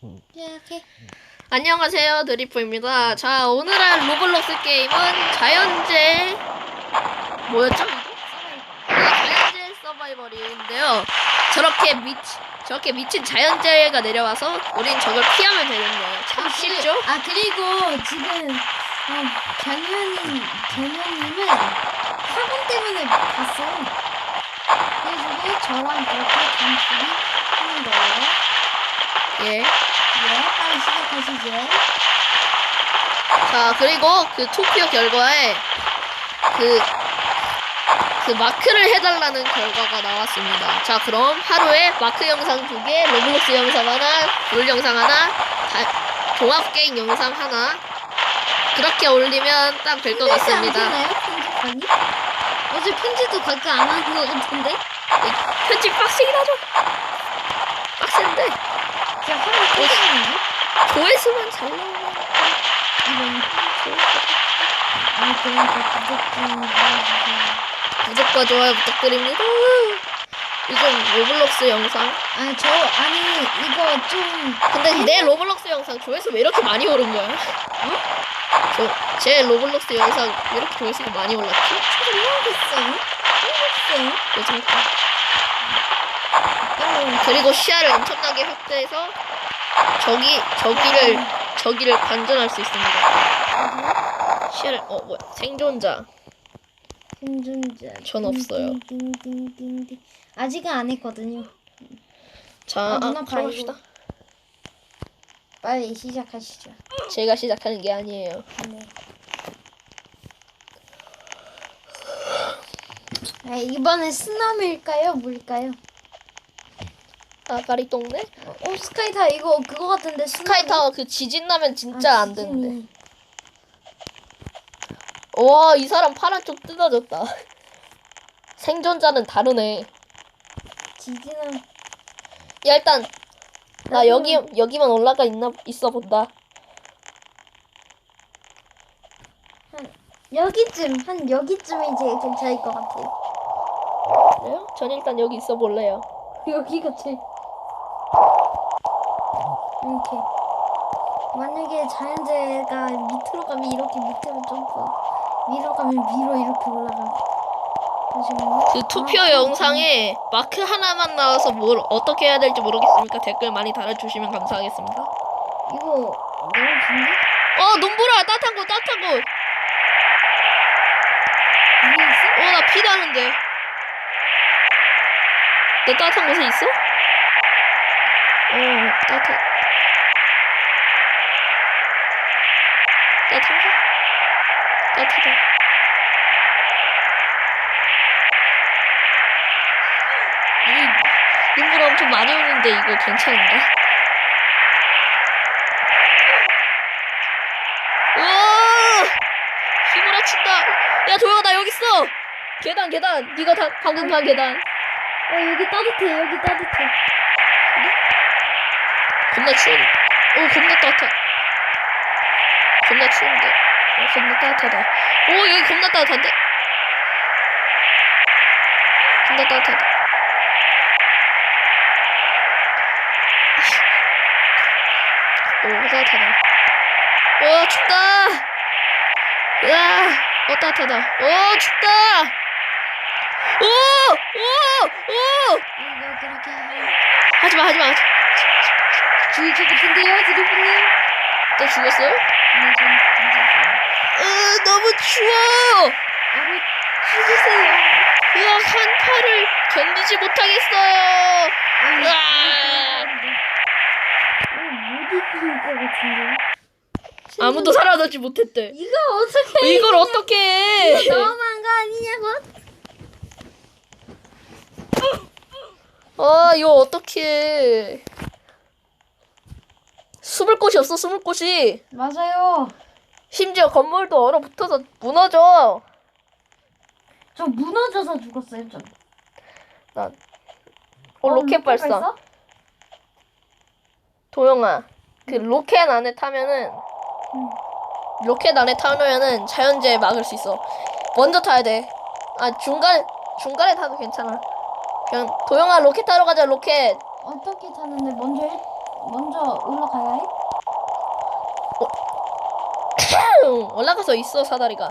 이렇게 안녕하세요 드리프입니다 자 오늘의 로블록스 게임은 자연재 뭐였죠? 아, 자연재 서바이벌인데요 저렇게 미 저렇게 미친 자연재해가 내려와서 우린 저걸 피하면 되는 거예요 참 쉽죠? 아 그리고 지금 어, 견현님 견현님은 학원 때문에 갔어요. 그래가지고 저랑 그렇게 단둘이 하는 거예요. 예. 예, 빨리 시작하시죠. 자 그리고 그 투표 결과에 그, 그 마크를 해달라는 결과가 나왔습니다. 자 그럼 하루에 마크 영상 두 개, 로블록스 영상 하나, 롤 영상 하나, 다- 종합 게임 영상 하나 그렇게 올리면 딱 될 것 같습니다. 편집관이? 어제 편집도 가끔 안 하는 것 같은데? 편집 빡세긴 하죠. 빡센데 제가 하루 편집하는데? 조회수만 잘 나오면 이건 아 그러니까 구독 좀 눌러주세요. 구독과 좋아요 부탁드립니다. 요즘 로블록스 영상 아 저 아니 이거 좀 근데 내 로블록스 영상 조회수 왜 이렇게 많이 오른 거야? 어? 저, 제 로블록스 영상 왜 이렇게 조회수가 많이 올랐지? 모르겠어요. 모르겠어요. 요즘 그리고 시야를 엄청나게 확대해서 저기 저기를 저기를 관전할 수 있습니다. 시야를 어 뭐야 생존자 생존자. 전 없어요. 띵띵띵띵. 아직은 안 했거든요. 자 아, 아, 들어갑시다. 빨리 시작하시죠. 제가 시작하는 게 아니에요. 네. 아, 이번에 쓰나미일까요? 뭘까요? 아가리 동네 어, 스카이타 이거 그거 같은데 쓰나미. 스카이타워 그 지진 나면 진짜 아, 안 되는데. 지진이. 와, 이 사람 파란 쪽 뜯어졌다. 생존자는 다르네. 지진은 야, 일단 나 여기 여기만 올라가 있나 있어 본다. 여기쯤 한 여기쯤이 제일 괜찮을 것 같아요. 그래요? 전 일단 여기 있어 볼래요. 여기가 제일 이렇게 만약에 자연재해가 밑으로 가면 이렇게 밑으로 점프 위로 가면 위로 이렇게 올라가. 그 투표 아, 영상에 마크 하나만 나와서 뭘 어떻게 해야 될지 모르겠으니까 댓글 많이 달아주시면 감사하겠습니다. 이거 너무 긴데? 어, 눈보라 따뜻한 거 따뜻한 거. 있어? 어, 나 피 나는데. 너 따뜻한 곳에 있어? 어, 따뜻. 따뜻한가? 따뜻하다. 엄청 많이 오는데 이거 괜찮은가? 우와! 휘몰아친다. 야 도영아 나 여기 있어. 계단 계단. 네가 다 방금 간 계단. 어 여기 따뜻해 여기 따뜻해 겁나 추운. 오 겁나 따뜻하. 겁나 추운데. 어, 겁나 따뜻하다. 오 여기 겁나 따뜻한데. 겁나 따뜻하다. 오 따뜻하다. 오 춥다. 야, 어 따뜻하다. 오 춥다. 오, 오, 오. 이거 그렇게 하면 하지마, 하지마. 죽일 것 같은데요 드리프님? 또 죽었어요? 네, 괜찮아요 으, 너무 추워. 죽으세요 으아, 한파를 견디지 못하겠어요. 으아. 것 같은데 아무도 살아남지 못했대. 이거 어떻게 이걸 어떻게 해? 너무한 거 아니냐고 아, 이거 어떻게 해? 숨을 곳이 없어, 숨을 곳이. 맞아요 심지어 건물도 얼어붙어서 무너져. 저 무너져서 죽었어요 좀 난. 어, 로켓 발사. 도영아, 그 로켓 안에 타면은 응. 로켓 안에 타면은 자연재해 막을 수 있어. 먼저 타야 돼. 아 중간 중간에 타도 괜찮아. 그냥 도영아 로켓 타러 가자 로켓. 어떻게 타는데 먼저 해 먼저 올라가야 해? 올라가서 있어 사다리가.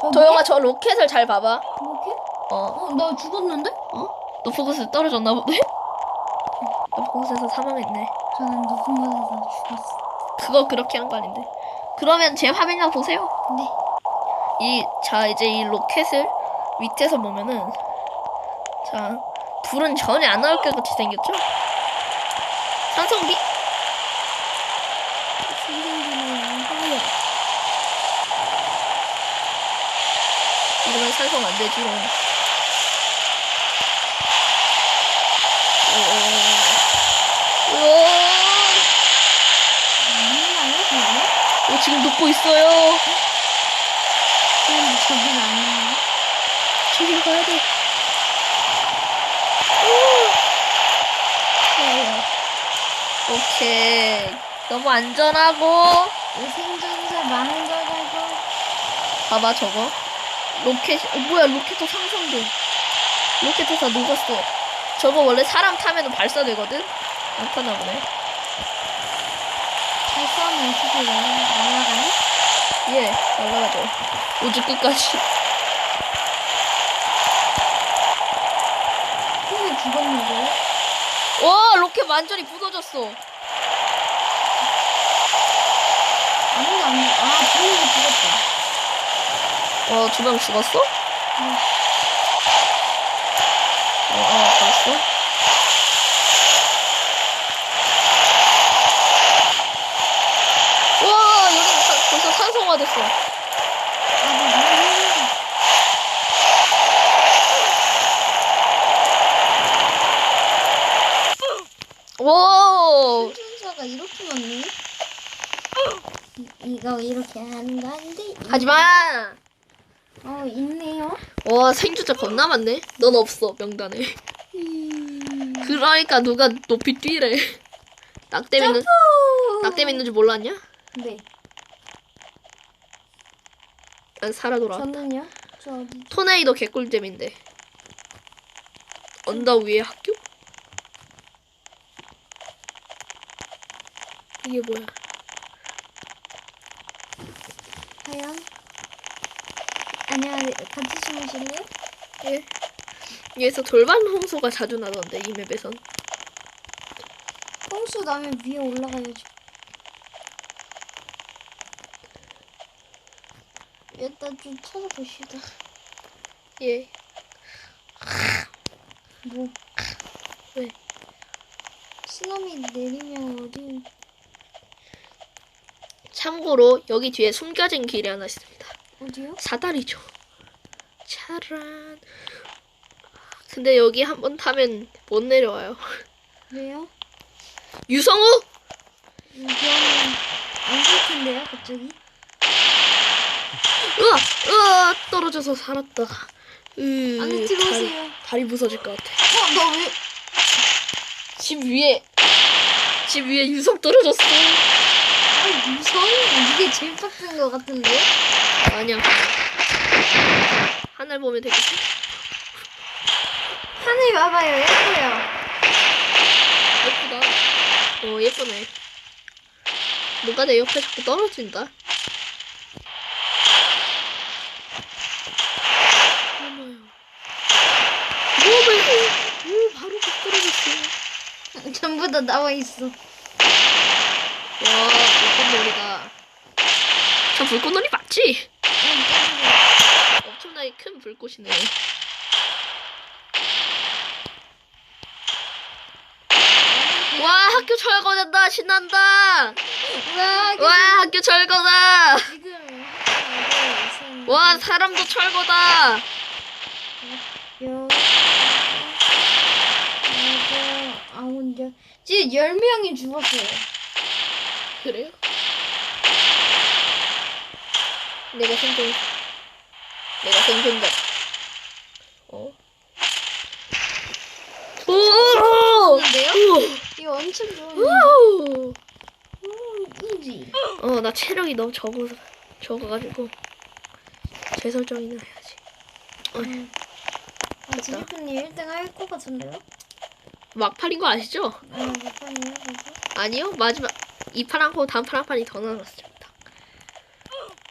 저기? 도영아 저 로켓을 잘 봐봐. 이렇게? 어. 어, 나 죽었는데? 어? 높은 곳에 떨어졌나 보네? 곳에서 사망했네. 저는 높은 곳에서 죽었어. 그거 그렇게 한 거 아닌데. 그러면 제 화면이나 보세요. 네. 이, 자, 이제 이 로켓을 밑에서 보면은, 자, 불은 전혀 안 나올 것 같이 생겼죠? 산성비? 이러면 산성 안 되지. 우와. 아니나요, 그거? 어, 지금 녹고 있어요. 저긴 가야 돼. 오케이. 너무 안전하고. 이 생존자 많은 걸 알고. 봐봐, 저거. 로켓, 어, 뭐야, 로켓도 상상돼. 로켓도 다 녹았어. 저거 원래 사람 타면 발사되거든? 안 타나 보네. 발사하면 어떻게 날아- 날아가니? 예, 날라가죠. 우주 끝까지. 근데 죽었는데? 와, 로켓 완전히 부서졌어. 아무도 안 죽, 아, 분명히 죽었다. 어, 두명 죽었어? 응. 어, 어, 봤어? 와, 여기 사- 벌써 산성화됐어. 아, 나 너무 힘들다. 와, 생존자가 이렇게 많네? 이- 이거 이렇게 하는 거 아닌데? 하지마. 어, 있네요. 와, 생존자 겁나 많네. 넌 없어, 명단에. 음... 그러니까 누가 높이 뛰래. 있는, 낙댐 있는 줄 몰랐냐? 네. 난 살아 돌아. 저는요? 저 어디? 토네이도 개꿀잼인데. 언덕 위에 학교? 이게 뭐야? 과연? 안녕하세요. 같이 주무실래요? 예. 여기서 돌반 홍수가 자주 나던데 이 맵에선. 홍수 나면 위에 올라가야죠. 일단 좀 찾아봅시다. 예. 뭐? 왜? 쓰나미 내리면 어디? 참고로 여기 뒤에 숨겨진 길이 하나 있습니다. 어디요? 사다리죠. 차란. 근데 여기 한 번 타면 못 내려와요. 왜요? 유성우? 이거는 안될 텐데요, 갑자기? 으아! 으아! 떨어져서 살았다. 으, 안에 들어오세요. 다리, 다리 부서질 것 같아. 어, 너 왜? 집 위에 집 위에 유성 떨어졌어. 아니 무서워? 이게 제일 빡센 것 같은데? 아니야. 하늘 보면 되겠지. 하늘 봐봐요, 예뻐요. 예쁘다. 어 예쁘네. 뭔가 내 옆에 자꾸 떨어진다. 어머요. 어머요. 오 바로 그 다 나와 있어. 와 불꽃놀이다. 저 불꽃놀이 맞지? 엄청나게 큰 불꽃이네. 와 학교 철거된다 신난다. 와, 와 학교 철거다. 지금 와 넷, 사람도 철거다. 여덟, 아홉, 열. 지금 열 명이 죽었어요. 그래요? 내가 생존 내가 생존자. 어? 오! 좋은데요? 오! 이거 엄청 좋은데. 오! 음, 이지. 어, 나 체력이 너무 적어서 적어가지고 재설정이나 해야지. 어, 아, 지리프님 1등 할 것 같은데요? 막판인 거 아시죠? 아, 못하네요, 그거. 아니요 마지막 이판 하고 다음 판한 판이 더 남았습니다.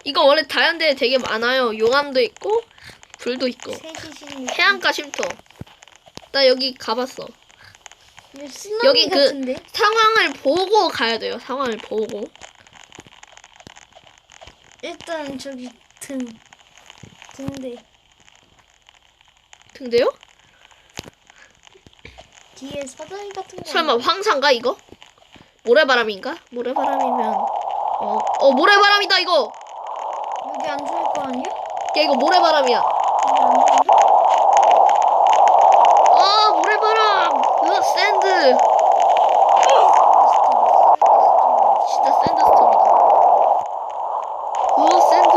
이거 원래 다연대 되게 많아요. 용암도 있고 불도 있고 해안가 쉼터. 나 여기 가봤어. 여기 그- 같은데? 상황을 보고 가야 돼요. 상황을 보고. 일단 저기 등. 등대. 근데요? 뒤에 사다리 같은 거. 설마 황사인가 이거? 모래바람인가? 모래바람이면 어, 어 모래바람이다 이거. 여기 안 좋을 거 아니야? 야 이거 모래바람이야. 아 모래바람. 으 샌드. 진짜 샌드스톰이다. 으 샌드.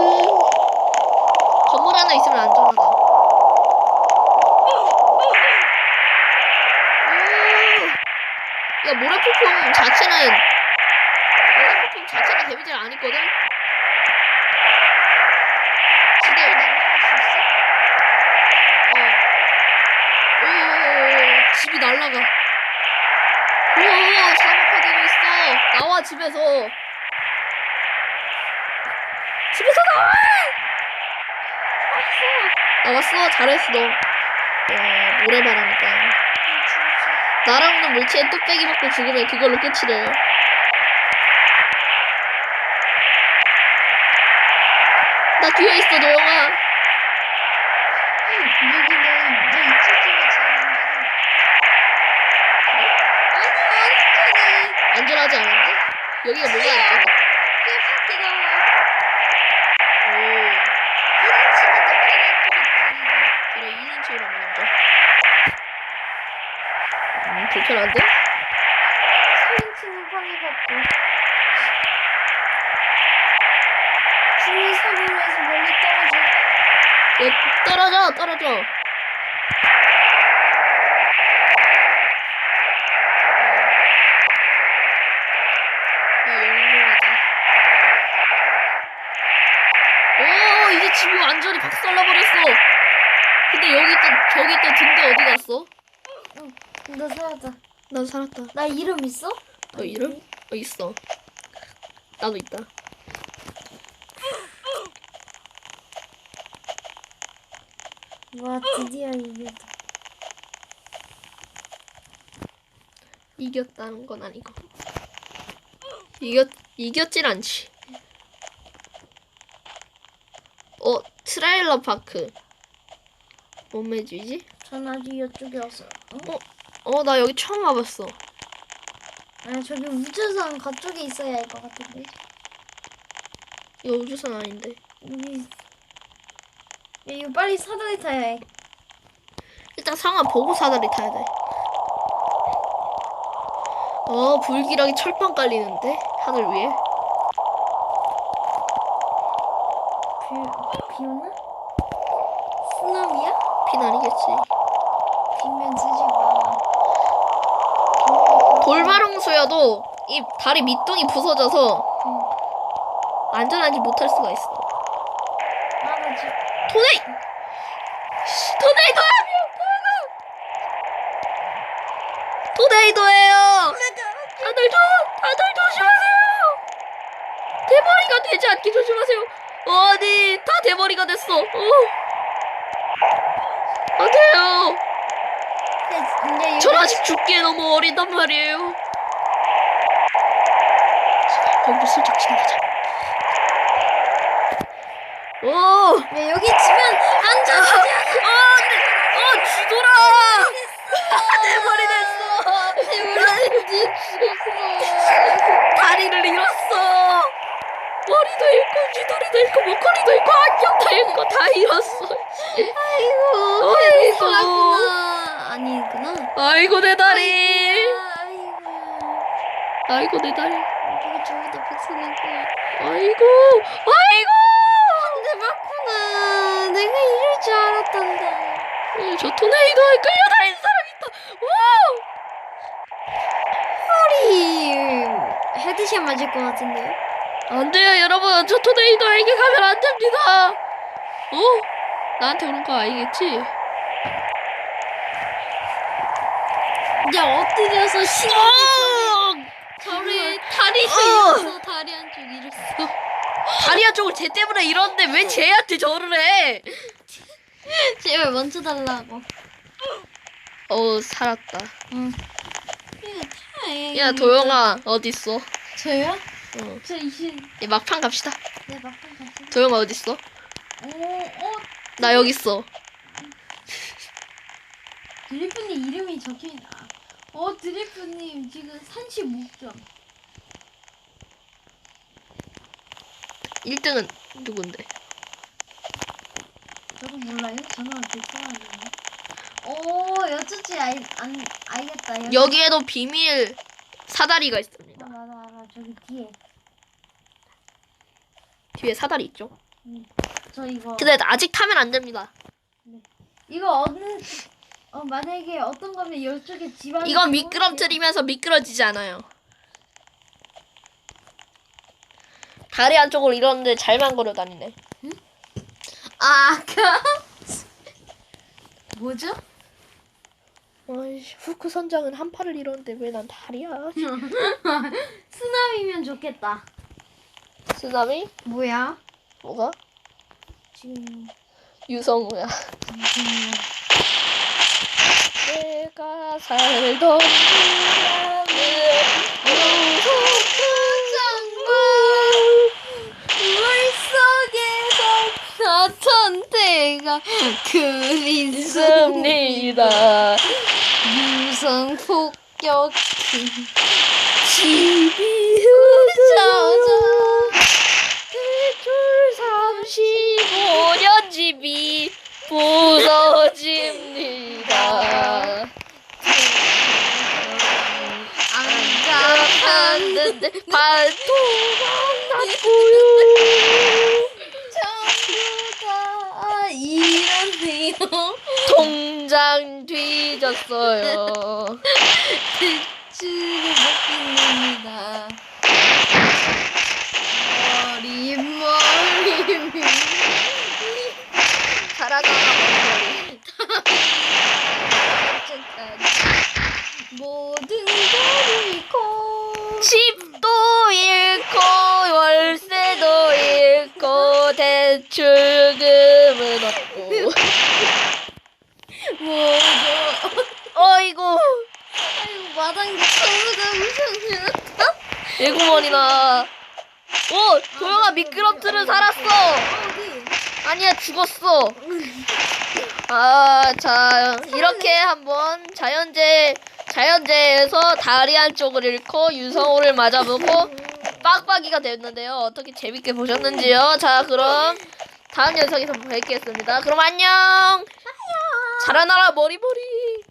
건물 하나 있으면 안전하다. 음. 야 모래폭풍 자체는 모래폭풍 자체는 데미지를 안 입거든. 근데 어. 오, 집이 날라가. 우와, 사막화되고 있어. 나와, 집에서. 집에서 나와! 나왔어. 나왔어. 잘했어, 너. 야, 모래바람이다. 날아오는 물체에 뚝배기 먹고 죽으면 그걸로 끝이래. 나 뒤에 있어, 노영아. 여기 너, 너 이쪽 집에 제일 안전해. 아니, 안전하지 않은데? 여기가 뭐가 안전해? 왜 밖에 나와? 오. 1인칭이 더 편할 것 같아. 그래 2인칭으로 먹는 거. 음, 불편한데? 3인칭은 빨리 받고. 주위 사고에서 멀리 떨어져. 야, 떨어져, 떨어져. 야, 영롱하다. 오, 이제 집이 완전히 박살나버렸어. 근데 여기 또, 저기 또 등대 어디 갔어? 너 살았다. 난 살았다. 나 이름 있어? 너 이름? 어, 있어. 나도 있다. 와 드디어 이겼다. 이겼다는 건 아니고. 이겼, 이겼진 않지. 어, 트레일러 파크. 뭔 매주이지? 전 아직 이쪽에 왔어. 어? 어, 나 여기 처음 와봤어. 아 저기 우주선 그쪽에 있어야 할 것 같은데. 이거 우주선 아닌데. 여기. 야, 이거 빨리 사다리 타야 해. 일단 상황 보고 사다리 타야 돼. 어, 불길하게 철판 깔리는데? 하늘 위에. 비, 비 오나? 쓰나미야? 핀 아니겠지. 비면 쓰지 마. 돌바롱수여도 이 다리 밑둥이 부서져서 응. 안전하지 못할 수가 있어. 아, 나 지금. 토네이! 씨, 토네이도야! 토네이도예요! 다들 조, 다들 조심하세요! 대머리가 되지 않게 조심하세요! 어디, 다 대머리가 됐어! 어. 안 돼요! 근데 전 아직 죽기에 너무 어리단 말이에요. 여기로 슬쩍 지나가자. 오! 야, 여기 치면 안전하지 않아. 아, 네. 아, 쥐돌아! 내 머리 됐어! 내 머리. 다리를 잃었어! 머리도 잃고, 쥐돌이도 잃고, 목걸이도 잃고, 안경도 잃고, 다 잃었어. 아이고, 아이고. 아니구나. 아이고, 내 다리! 아이고. 아이고, 내 다리. 누가 저기다 백선한 거야. 아이고, 아이고! 근데 맞구나. 내가 이럴 줄 알았단다. 어, 저 토네이도에 끌려다니는 사람이 있다! 와! 허리 헤드샷 맞을 것 같은데요? 안 돼요, 여러분. 저 토네이도에게 가면 안 됩니다. 어? 나한테 오는 거 아니겠지? 이제 엎드려서 신호 어! 저를 다리 어! 잃었어 다리 한쪽 잃었어 다리 한쪽을 쟤 때문에 이러는데 왜 쟤한테 저를 해? 제발 먼저 달라고 어 살았다. 응 야 도영아 어딨어? 저요? 어. 저 이제 이 막판 갑시다. 내 막판 갔어 도영아 어딨어? 오, 어, 나 여기 있어. 드리프님 이름이 적혀있, 아, 어, 드리프님 지금 35점. 1등은 누군데? 저도 몰라요? 저는 대충하네요. 오, 여쭈지 알, 안, 알겠다. 여기. 여기에도 비밀 사다리가 있습니다. 알아, 알아, 알아. 저기 뒤에. 뒤에 사다리 있죠? 저 이거. 근데 아직 타면 안 됩니다. 이거 어느, 어, 만약에 어떤 거면 이쪽에 집안. 이건 미끄럼틀이면서 미끄러지지 않아요. 다리 한쪽으로 이러는데 잘만 걸어 다니네. 아, 아까. 뭐죠? 아이씨, 후크 선장은 한 팔을 잃었는데 왜 난 다리야? 쓰나미면 좋겠다. 쓰나미? 뭐야? 뭐가? 지금. 유성우야. 잠시만요. 내가 살던 땅은 물속에서 나천대가 그리 있습니다. 유성 폭격기 집이 발톱만 났고요. 전부가 이러네요 통장 뒤졌어요. 대출을 먹겠습니다 머리 머리 살아가라 머리. 모든 걸 잃고 집도 잃고 월세도 잃고 없고 모두 어이구 아이고 전부 다 무서워 일구먼이나. 오 도영아 미끄럼틀은 살았어. 어디? 아니야 죽었어. 아 자 이렇게 한번 자연재 자연재에서 다리 한쪽을 잃고 유성호를 맞아보고 빡빡이가 됐는데요. 어떻게 재밌게 보셨는지요? 자 그럼 다음 영상에서 뵙겠습니다 그럼 안녕. 자라나라 머리머리